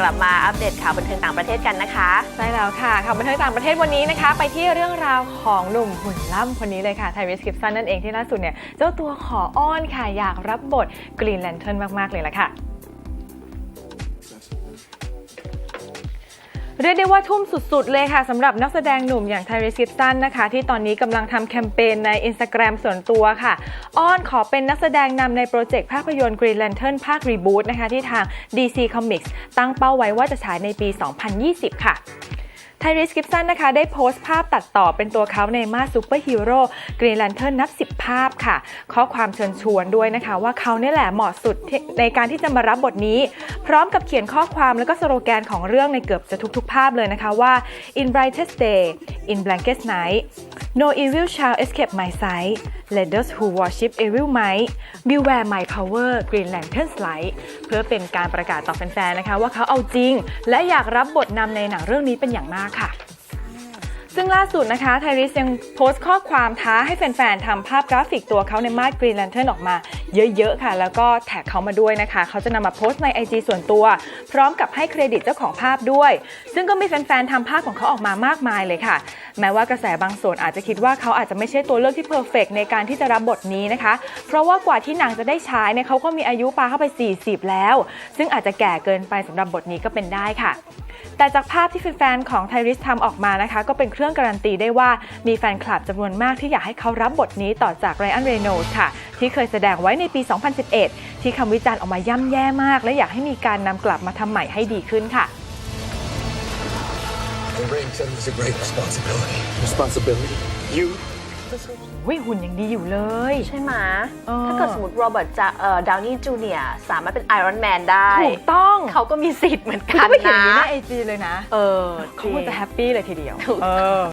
กลับมาอัปเดตข่าวบันเทิงต่างประเทศกันนะคะ ใช่แล้วค่ะข่าวบันเทิงต่างประเทศวันนี้นะคะ ไปที่เรื่องราวของหนุ่มหุ่นล่ำคนนี้เลยค่ะไทวิสกิฟสันนั่นเองที่ล่าสุดเนี่ยเจ้าตัวขออ้อนค่ะอยากรับบทกรีนแลนเทิร์นมาก ๆ เลยละค่ะ เรียกได้ว่าทุ่มสุดๆ เลยค่ะสำหรับนักแสดงหนุ่มอย่างไทริสกิฟสันนะคะ ที่ตอนนี้กำลังทำแคมเปญใน Instagram ส่วนตัวค่ะ อ้อนขอเป็นนักแสดงนำในโปรเจกต์ภาพยนตร์ Green Lantern ภาครีบูตนะคะที่ทาง DC Comics ตั้งเป้าไว้ว่าจะฉายในปี 2020 ค่ะ ไทริสกิฟสันนะคะได้โพสต์ภาพตัดต่อเป็นตัวเขาในมาสซูเปอร์ฮีโร่กรีนแลนเทิร์นนับ 10 ภาพค่ะ ข้อความเชิญชวนด้วยนะคะ ว่าเขาเนี่ยแหละเหมาะสุดในการที่จะมารับบทนี้ พร้อมกับเขียนข้อความแล้วก็สโลแกนของเรื่องในเกือบจะทุกๆ ภาพเลยนะคะว่า in brightest day in blackest night no evil shall escape my sight let those who worship evil might beware my power Green Lantern's light เพื่อเป็นการประกาศต่อแฟนๆนะคะ ว่าเขาเอาจริง และอยากรับบทนำในหนังเรื่องนี้เป็นอย่างมากค่ะ ซึ่งล่าสุดนะคะไทริสยังโพสต์ข้อความท้าให้แฟนๆทำภาพกราฟิกตัวเขาในมาดกรีนแลนเทิร์นออกมาเยอะๆค่ะ แล้วก็แท็กเขามาด้วยนะคะ เขาจะนำมาโพสต์ใน IG ส่วนตัว พร้อมกับให้เครดิตเจ้าของภาพด้วย ซึ่งก็มีแฟนๆทำภาพของเขาออกมามากมายเลยค่ะ แม้ว่ากระแสบางส่วนอาจจะคิดว่าเขาอาจจะไม่ใช่ตัวเลือกที่เพอร์เฟกในการที่จะรับบทนี้นะคะ เพราะว่ากว่าที่หนังจะได้ฉายเนี่ยเขาก็มีอายุปาเข้าไป 40 แล้ว ซึ่งอาจจะแก่เกินไปสำหรับบทนี้ก็เป็นได้ค่ะ แต่จากภาพที่แฟนๆของไทริสทำออกมานะคะ ก็เป็นเครื่องการันตีได้ว่ามีแฟนคลับจำนวนมากที่อยากให้เขารับบทนี้ต่อจากไรอันเรโนลค่ะ ที่เคยแสดงไว้ในปี 2011 ที่คำวิจารณ์ออกมาย่ำแย่มาก และอยากให้มีการนำกลับมาทำใหม่ให้ดีขึ้นค่ะ The ring said it was a great responsibility. Responsibility? You? วิหุ่นยังดีอยู่เลยใช่ไหมเออ ถ้าเกิดสมมติโรเบิร์ตจะเอ่อดาวนี่จูเนียสามารถเป็นไอรอนแมนได้ ถูกต้องเขาก็มีสิทธิ์เหมือนคือกัก็นไปเขียนอย่างนี้นะ ในไอจีเลยนะเออเขาควรจะแฮปปี้เลยทีเดียว ถูก เออ